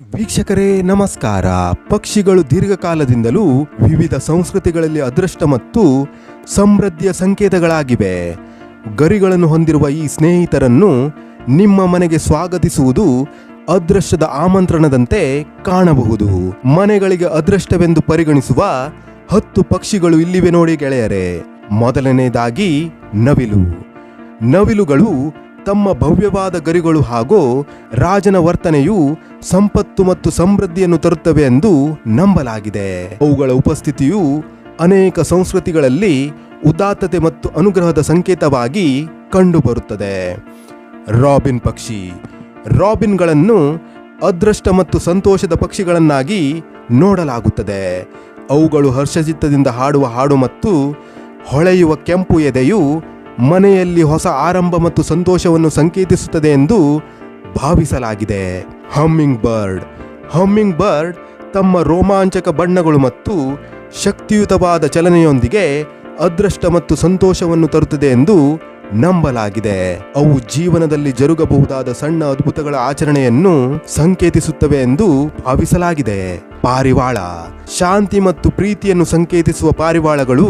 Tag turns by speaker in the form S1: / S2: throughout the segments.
S1: ವೀಕ್ಷಕರೇ, ನಮಸ್ಕಾರ. ಪಕ್ಷಿಗಳು ದೀರ್ಘಕಾಲದಿಂದಲೂ ವಿವಿಧ ಸಂಸ್ಕೃತಿಗಳಲ್ಲಿ ಅದೃಷ್ಟ ಮತ್ತು ಸಮೃದ್ಧಿಯ ಸಂಕೇತಗಳಾಗಿವೆ. ಗರಿಗಳನ್ನು ಹೊಂದಿರುವ ಈ ಸ್ನೇಹಿತರನ್ನು ನಿಮ್ಮ ಮನೆಗೆ ಸ್ವಾಗತಿಸುವುದು ಅದೃಷ್ಟದ ಆಮಂತ್ರಣದಂತೆ ಕಾಣಬಹುದು. ಮನೆಗಳಿಗೆ ಅದೃಷ್ಟವೆಂದು ಪರಿಗಣಿಸುವ ಹತ್ತು ಪಕ್ಷಿಗಳು ಇಲ್ಲಿವೆ ನೋಡಿ ಗೆಳೆಯರೆ. ಮೊದಲನೆಯದಾಗಿ ನವಿಲು. ನವಿಲುಗಳು ತಮ್ಮ ಭವ್ಯವಾದ ಗರಿಗಳು ಹಾಗೂ ರಾಜನ ವರ್ತನೆಯು ಸಂಪತ್ತು ಮತ್ತು ಸಮೃದ್ಧಿಯನ್ನು ತರುತ್ತವೆ ಎಂದು ನಂಬಲಾಗಿದೆ. ಅವುಗಳ ಉಪಸ್ಥಿತಿಯು ಅನೇಕ ಸಂಸ್ಕೃತಿಗಳಲ್ಲಿ ಉದಾತ್ತತೆ ಮತ್ತು ಅನುಗ್ರಹದ ಸಂಕೇತವಾಗಿ ಕಂಡುಬರುತ್ತದೆ. ರಾಬಿನ್ ಪಕ್ಷಿ. ರಾಬಿನ್ಗಳನ್ನು ಅದೃಷ್ಟ ಮತ್ತು ಸಂತೋಷದ ಪಕ್ಷಿಗಳನ್ನಾಗಿ ನೋಡಲಾಗುತ್ತದೆ. ಅವುಗಳು ಹರ್ಷಚಿತ್ತದಿಂದ ಹಾಡುವ ಹಾಡು ಮತ್ತು ಹೊಳೆಯುವ ಕೆಂಪು ಎದೆಯು ಮನೆಯಲ್ಲಿ ಹೊಸ ಆರಂಭ ಮತ್ತು ಸಂತೋಷವನ್ನು ಸಂಕೇತಿಸುತ್ತದೆ ಎಂದು ಭಾವಿಸಲಾಗಿದೆ. Humming bird. ಹಮ್ಮಿಂಗ್ ಬರ್ಡ್ ತಮ್ಮ ರೋಮಾಂಚಕ ಬಣ್ಣಗಳು ಮತ್ತು ಶಕ್ತಿಯುತವಾದ ಚಲನೆಯೊಂದಿಗೆ ಅದೃಷ್ಟ ಮತ್ತು ಸಂತೋಷವನ್ನು ತರುತ್ತದೆ ಎಂದು ನಂಬಲಾಗಿದೆ. ಅವು ಜೀವನದಲ್ಲಿ ಜರುಗಬಹುದಾದ ಸಣ್ಣ ಅದ್ಭುತಗಳ ಆಚರಣೆಯನ್ನು ಸಂಕೇತಿಸುತ್ತವೆ ಎಂದು ಭಾವಿಸಲಾಗಿದೆ. ಪಾರಿವಾಳ. ಶಾಂತಿ ಮತ್ತು ಪ್ರೀತಿಯನ್ನು ಸಂಕೇತಿಸುವ ಪಾರಿವಾಳಗಳು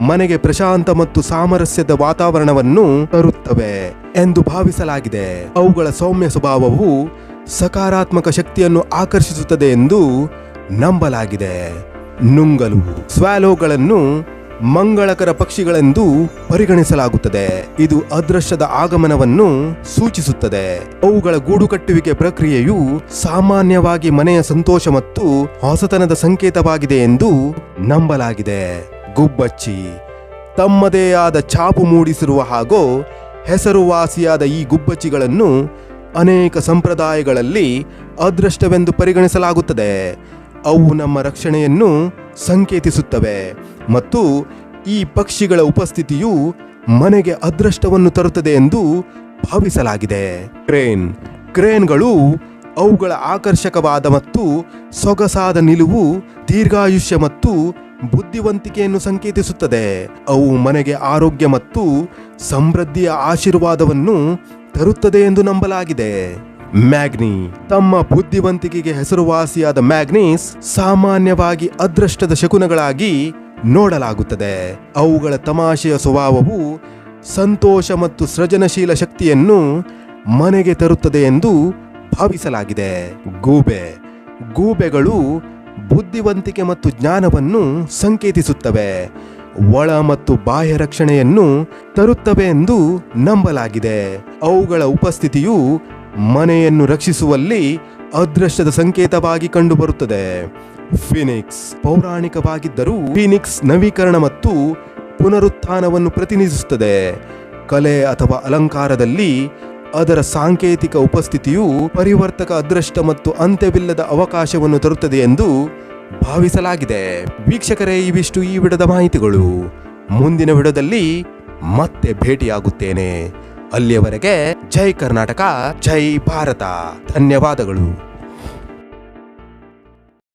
S1: ಮನೆಗೆ ಪ್ರಶಾಂತ ಮತ್ತು ಸಾಮರಸ್ಯದ ವಾತಾವರಣವನ್ನು ತರುತ್ತವೆ ಎಂದು ಭಾವಿಸಲಾಗಿದೆ. ಅವುಗಳ ಸೌಮ್ಯ ಸ್ವಭಾವವು ಸಕಾರಾತ್ಮಕ ಶಕ್ತಿಯನ್ನು ಆಕರ್ಷಿಸುತ್ತದೆ ಎಂದು ನಂಬಲಾಗಿದೆ. ನುಂಗಲು ಸ್ವಾಲೋಗಳನ್ನು ಮಂಗಳಕರ ಪಕ್ಷಿಗಳೆಂದು ಪರಿಗಣಿಸಲಾಗುತ್ತದೆ. ಇದು ಅದೃಶ್ಯದ ಆಗಮನವನ್ನು ಸೂಚಿಸುತ್ತದೆ. ಅವುಗಳ ಗೂಡು ಕಟ್ಟುವಿಕೆ ಪ್ರಕ್ರಿಯೆಯು ಸಾಮಾನ್ಯವಾಗಿ ಮನೆಯ ಸಂತೋಷ ಮತ್ತು ಹೊಸತನದ ಸಂಕೇತವಾಗಿದೆ ಎಂದು ನಂಬಲಾಗಿದೆ. ಗುಬ್ಬಚ್ಚಿ. ತಮ್ಮದೇ ಆದ ಛಾಪು ಮೂಡಿಸಿರುವ ಹಾಗೂ ಹೆಸರುವಾಸಿಯಾದ ಈ ಗುಬ್ಬಚ್ಚಿಗಳನ್ನು ಅನೇಕ ಸಂಪ್ರದಾಯಗಳಲ್ಲಿ ಅದೃಷ್ಟವೆಂದು ಪರಿಗಣಿಸಲಾಗುತ್ತದೆ. ಅವು ನಮ್ಮ ರಕ್ಷಣೆಯನ್ನು ಸಂಕೇತಿಸುತ್ತವೆ ಮತ್ತು ಈ ಪಕ್ಷಿಗಳ ಉಪಸ್ಥಿತಿಯು ಮನೆಗೆ ಅದೃಷ್ಟವನ್ನು ತರುತ್ತದೆ ಎಂದು ಭಾವಿಸಲಾಗಿದೆ. ಕ್ರೇನ್. ಕ್ರೇನ್ಗಳು ಅವುಗಳ ಆಕರ್ಷಕವಾದ ಮತ್ತು ಸೊಗಸಾದ ನಿಲುವು ದೀರ್ಘಾಯುಷ್ಯ ಮತ್ತು ಬುದ್ಧಿವಂತಿಕೆಯನ್ನು ಸಂಕೇತಿಸುತ್ತದೆ. ಅವು ಮನೆಗೆ ಆರೋಗ್ಯ ಮತ್ತು ಸಮೃದ್ಧಿಯ ಆಶೀರ್ವಾದವನ್ನು ತರುತ್ತದೆ ಎಂದು ನಂಬಲಾಗಿದೆ. ಮ್ಯಾಗ್ನಿ. ತಮ್ಮ ಬುದ್ಧಿವಂತಿಕೆಗೆ ಹೆಸರುವಾಸಿಯಾದ ಮ್ಯಾಗ್ನೀಸ್ ಸಾಮಾನ್ಯವಾಗಿ ಅದೃಷ್ಟದ ಶಕುನಗಳಾಗಿ ನೋಡಲಾಗುತ್ತದೆ. ಅವುಗಳ ತಮಾಷೆಯ ಸ್ವಭಾವವು ಸಂತೋಷ ಮತ್ತು ಸೃಜನಶೀಲ ಶಕ್ತಿಯನ್ನು ಮನೆಗೆ ತರುತ್ತದೆ ಎಂದು ಭಾವಿಸಲಾಗಿದೆ ಗೂಬೆ. ಗೂಬೆಗಳು ಬುದ್ಧಿವಂತಿಕೆ ಮತ್ತು ಜ್ಞಾನವನ್ನು ಸಂಕೇತಿಸುತ್ತವೆ. ಒಳ ಮತ್ತು ಬಾಹ್ಯ ರಕ್ಷಣೆಯನ್ನು ತರುತ್ತವೆ ಎಂದು ನಂಬಲಾಗಿದೆ. ಅವುಗಳ ಉಪಸ್ಥಿತಿಯು ಮನೆಯನ್ನು ರಕ್ಷಿಸುವಲ್ಲಿ ಅದೃಷ್ಟದ ಸಂಕೇತವಾಗಿ ಕಂಡುಬರುತ್ತದೆ. ಫಿನಿಕ್ಸ್ ಪೌರಾಣಿಕವಾಗಿದ್ದರೂ ಫಿನಿಕ್ಸ್ ನವೀಕರಣ ಮತ್ತು ಪುನರುತ್ಥಾನವನ್ನು ಪ್ರತಿನಿಧಿಸುತ್ತದೆ. ಕಲೆ ಅಥವಾ ಅಲಂಕಾರದಲ್ಲಿ ಅದರ ಸಾಂಕೇತಿಕ ಉಪಸ್ಥಿತಿಯು ಪರಿವರ್ತಕ ಅದೃಷ್ಟ ಮತ್ತು ಅಂತ್ಯವಿಲ್ಲದ ಅವಕಾಶವನ್ನು ತರುತ್ತದೆ ಎಂದು ಭಾವಿಸಲಾಗಿದೆ. ವೀಕ್ಷಕರೇ, ಇವಿಷ್ಟು ಈ ವಿಡದ ಮಾಹಿತಿಗಳು. ಮುಂದಿನ ವಿಡದಲ್ಲಿ ಮತ್ತೆ ಭೇಟಿಯಾಗುತ್ತೇನೆ. ಅಲ್ಲಿಯವರೆಗೆ ಜೈ ಕರ್ನಾಟಕ, ಜೈ ಭಾರತ. ಧನ್ಯವಾದಗಳು.